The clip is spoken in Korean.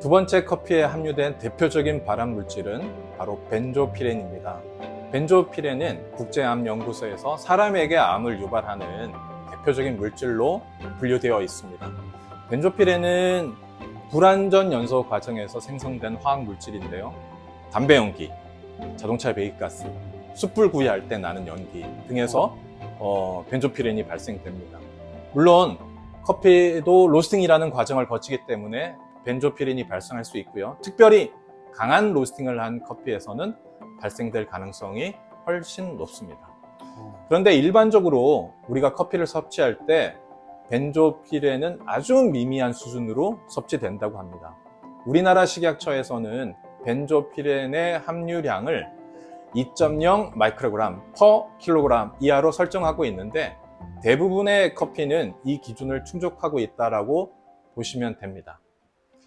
두 번째 커피에 함유된 대표적인 발암 물질은 바로 벤조피렌입니다. 벤조피렌은 국제암연구소에서 사람에게 암을 유발하는 대표적인 물질로 분류되어 있습니다. 벤조피렌은 불완전 연소 과정에서 생성된 화학 물질인데요. 담배 연기, 자동차 배기가스, 숯불 구이할 때 나는 연기 등에서 어, 벤조피렌이 발생됩니다. 물론 커피도 로스팅이라는 과정을 거치기 때문에 벤조피렌이 발생할 수 있고요. 특별히 강한 로스팅을 한 커피에서는 발생될 가능성이 훨씬 높습니다. 그런데 일반적으로 우리가 커피를 섭취할 때 벤조피렌은 아주 미미한 수준으로 섭취된다고 합니다. 우리나라 식약처에서는 벤조피렌의 함유량을 2.0 마이크로그램 퍼 킬로그램 이하로 설정하고 있는데 대부분의 커피는 이 기준을 충족하고 있다라고 보시면 됩니다.